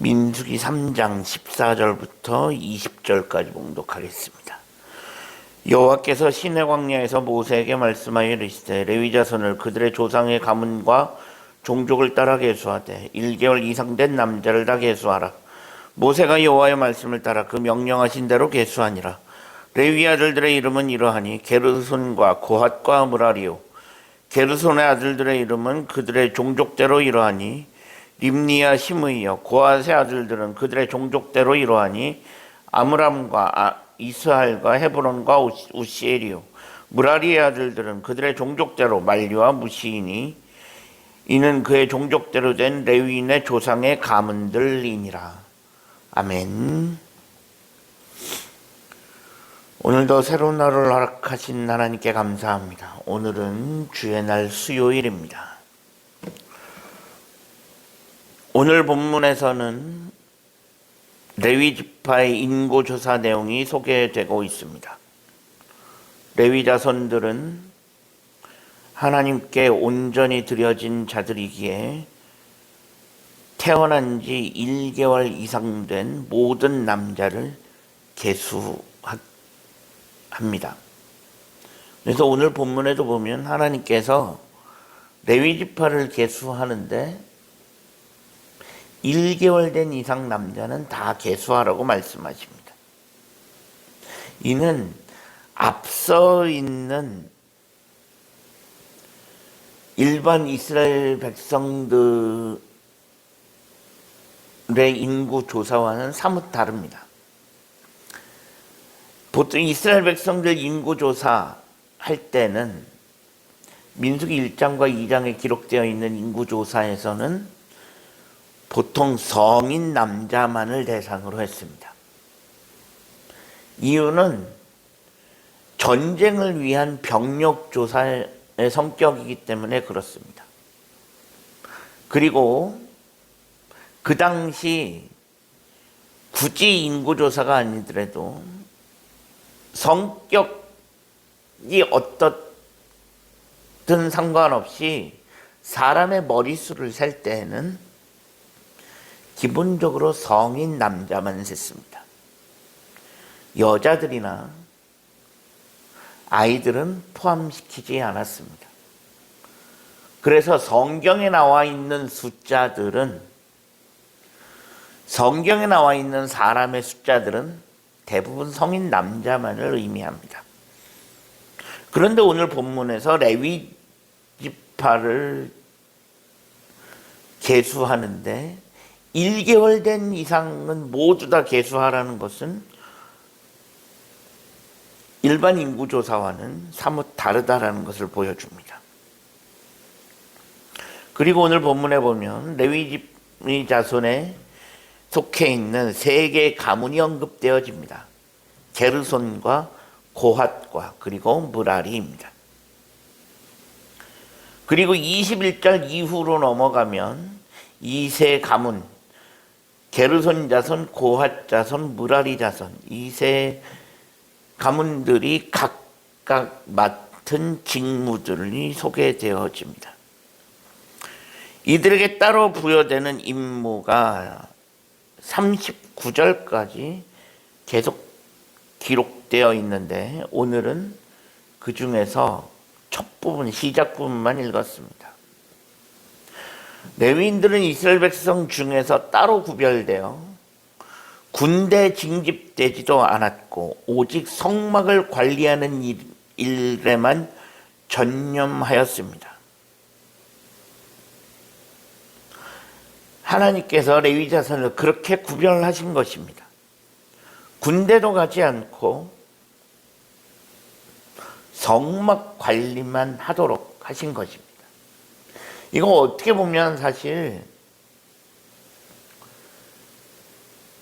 민수기 3장 14절부터 20절까지 봉독하겠습니다. 여호와께서 시내 광야에서 모세에게 말씀하여 이르시되 레위 자손을 그들의 조상의 가문과 종족을 따라 계수하되 1개월 이상 된 남자를 다 계수하라. 모세가 여호와의 말씀을 따라 그 명령하신 대로 계수하니라. 레위 아들들의 이름은 이러하니 게르손과 고핫과 무라리요. 게르손의 아들들의 이름은 그들의 종족대로 이러하니 림니아 시므이요 고아의 아들들은 그들의 종족대로 이러하니 아므람과 아, 이스할과 헤브론과 우시- 우시엘이요 무라리의 아들들은 그들의 종족대로 말리와 무시이니 이는 그의 종족대로 된 레위인의 조상의 가문들이니라 아멘. 오늘도 새로운 날을 허락하신 하나님께 감사합니다. 오늘은 주의 날 수요일입니다. 오늘 본문에서는 레위 지파의 인고 조사 내용이 소개되고 있습니다. 레위 자손들은 하나님께 온전히 드려진 자들이기에 태어난 지 1개월 이상 된 모든 남자를 계수합니다. 그래서 오늘 본문에도 보면 하나님께서 레위 지파를 계수하는데 1개월 된 이상 남자는 다 계수하라고 말씀하십니다. 이는 앞서 있는 일반 이스라엘 백성들의 인구 조사와는 사뭇 다릅니다. 보통 이스라엘 백성들 인구 조사 할 때는 민수기 1장과 2장에 기록되어 있는 인구 조사에서는 보통 성인 남자만을 대상으로 했습니다. 이유는 전쟁을 위한 병력 조사의 성격이기 때문에 그렇습니다. 그리고 그 당시 굳이 인구조사가 아니더라도 성격이 어떻든 상관없이 사람의 머릿수를 셀 때에는 기본적으로 성인 남자만 셌습니다. 여자들이나 아이들은 포함시키지 않았습니다. 그래서 성경에 나와 있는 숫자들은 성경에 나와 있는 사람의 숫자들은 대부분 성인 남자만을 의미합니다. 그런데 오늘 본문에서 레위 지파를 계수하는데 1개월 된 이상은 모두 다 계수하라는 것은 일반 인구 조사와는 사뭇 다르다라는 것을 보여줍니다. 그리고 오늘 본문에 보면 레위 자손에 속해 있는 세 개의 가문이 언급되어집니다. 게르손과 고핫과 그리고 무라리입니다. 그리고 21절 이후로 넘어가면 이 세 가문 게르손 자손, 고핫 자손, 무라리 자손 이세 가문들이 각각 맡은 직무들이 소개되어집니다. 이들에게 따로 부여되는 임무가 39절까지 계속 기록되어 있는데 오늘은 그 중에서 첫 부분 시작 부분만 읽었습니다. 레위인들은 이스라엘 백성 중에서 따로 구별되어 군대 징집되지도 않았고 오직 성막을 관리하는 일, 일에만 전념하였습니다. 하나님께서 레위 자손을 그렇게 구별하신 것입니다. 군대도 가지 않고 성막 관리만 하도록 하신 것입니다. 이거 어떻게 보면 사실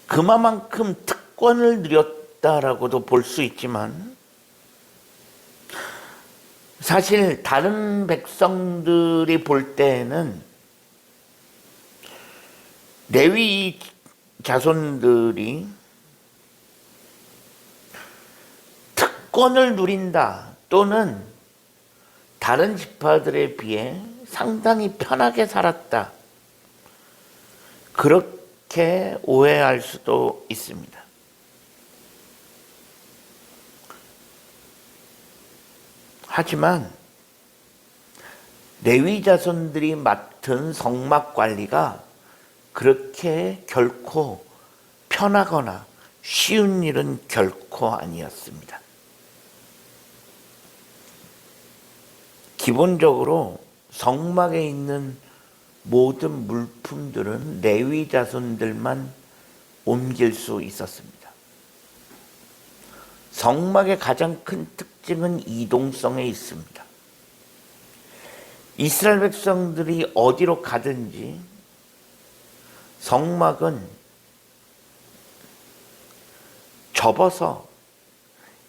그만큼 특권을 누렸다라고도 볼 수 있지만 사실 다른 백성들이 볼 때에는 레위 자손들이 특권을 누린다 또는 다른 지파들에 비해 상당히 편하게 살았다. 그렇게 오해할 수도 있습니다. 하지만 레위 자손들이 맡은 성막 관리가 그렇게 결코 편하거나 쉬운 일은 결코 아니었습니다. 기본적으로 성막에 있는 모든 물품들은 레위 자손들만 옮길 수 있었습니다. 성막의 가장 큰 특징은 이동성에 있습니다. 이스라엘 백성들이 어디로 가든지 성막은 접어서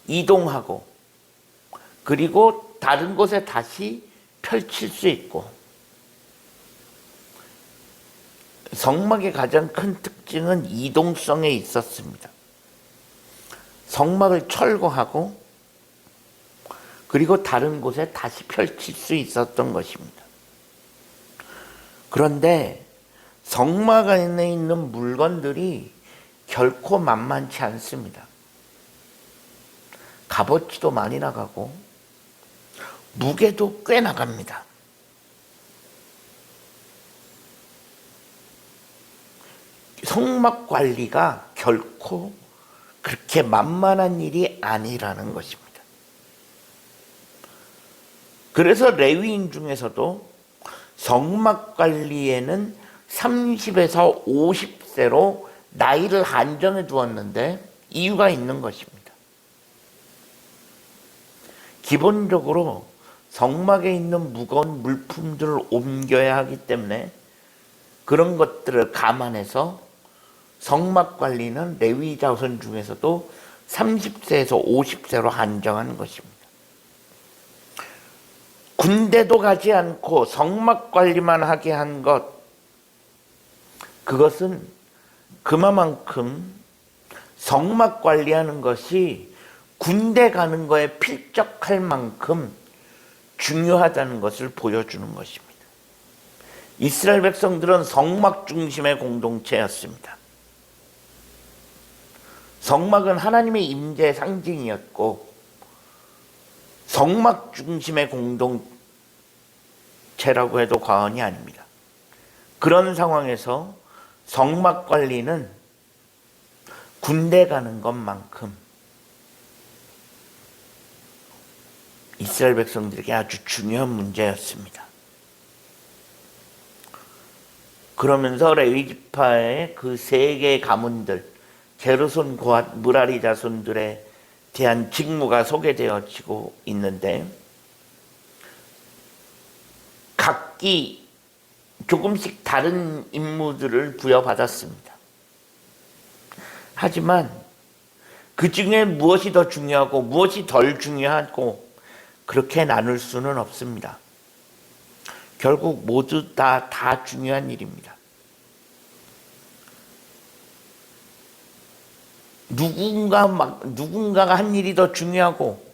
이동하고 그리고 다른 곳에 다시 펼칠 수 있고 성막의 가장 큰 특징은 이동성에 있었습니다. 성막을 철거하고 그리고 다른 곳에 다시 펼칠 수 있었던 것입니다. 그런데 성막 안에 있는 물건들이 결코 만만치 않습니다. 값어치도 많이 나가고 무게도 꽤 나갑니다. 성막 관리가 결코 그렇게 만만한 일이 아니라는 것입니다. 그래서 레위인 중에서도 성막 관리에는 30에서 50세로 나이를 한정해 두었는데 이유가 있는 것입니다. 기본적으로 성막에 있는 무거운 물품들을 옮겨야 하기 때문에 그런 것들을 감안해서 성막 관리는 레위 자손 중에서도 30세에서 50세로 한정한 것입니다. 군대도 가지 않고 성막 관리만 하게 한 것, 그것은 그만큼 성막 관리하는 것이 군대 가는 거에 필적할 만큼 중요하다는 것을 보여주는 것입니다. 이스라엘 백성들은 성막 중심의 공동체였습니다. 성막은 하나님의 임재의 상징이었고 성막 중심의 공동체라고 해도 과언이 아닙니다. 그런 상황에서 성막 관리는 군대 가는 것만큼 이스라엘 백성들에게 아주 중요한 문제였습니다. 그러면서 레위 지파의 그 세 개의 가문들 게르손 고앗 무라리 자손들에 대한 직무가 소개되어지고 있는데 각기 조금씩 다른 임무들을 부여받았습니다. 하지만 그 중에 무엇이 더 중요하고 무엇이 덜 중요하고 그렇게 나눌 수는 없습니다. 결국 모두 다, 다 중요한 일입니다. 누군가 막, 누군가가 한 일이 더 중요하고,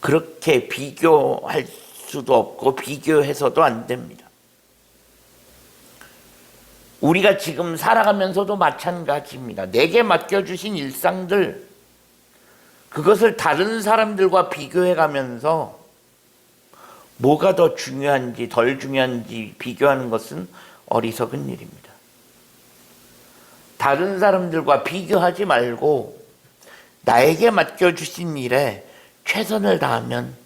그렇게 비교할 수도 없고, 비교해서도 안 됩니다. 우리가 지금 살아가면서도 마찬가지입니다. 내게 맡겨주신 일상들, 그것을 다른 사람들과 비교해 가면서 뭐가 더 중요한지 덜 중요한지 비교하는 것은 어리석은 일입니다. 다른 사람들과 비교하지 말고 나에게 맡겨주신 일에 최선을 다하면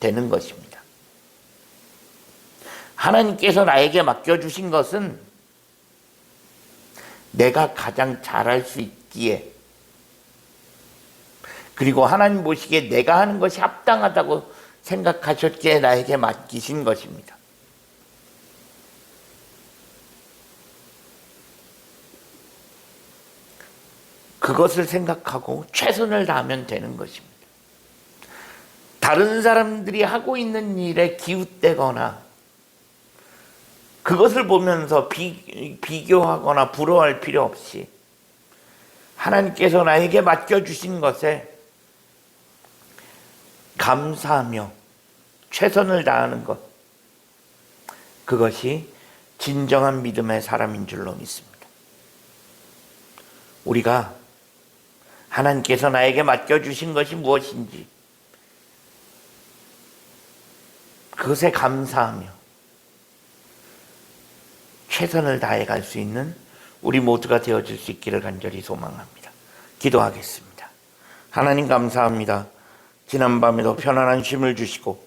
되는 것입니다. 하나님께서 나에게 맡겨주신 것은 내가 가장 잘할 수 있기에 그리고 하나님 보시기에 내가 하는 것이 합당하다고 생각하셨기에 나에게 맡기신 것입니다. 그것을 생각하고 최선을 다하면 되는 것입니다. 다른 사람들이 하고 있는 일에 기웃대거나 그것을 보면서 비, 비교하거나 부러워할 필요 없이 하나님께서 나에게 맡겨주신 것에 감사하며 최선을 다하는 것. 그것이 진정한 믿음의 사람인 줄로 믿습니다. 우리가 하나님께서 나에게 맡겨주신 것이 무엇인지 그것에 감사하며 최선을 다해 갈 수 있는 우리 모두가 되어줄 수 있기를 간절히 소망합니다. 기도하겠습니다. 하나님 감사합니다. 지난밤에도 편안한 쉼을 주시고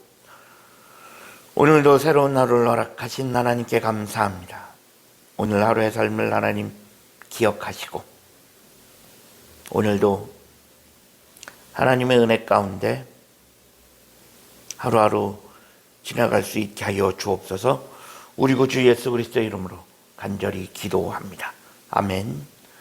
오늘도 새로운 하루를 허락하신 하나님께 감사합니다. 오늘 하루의 삶을 하나님 기억하시고 오늘도 하나님의 은혜 가운데 하루하루 지나갈 수 있게 하여 주옵소서 우리 구주 예수 그리스도 이름으로 간절히 기도합니다. 아멘.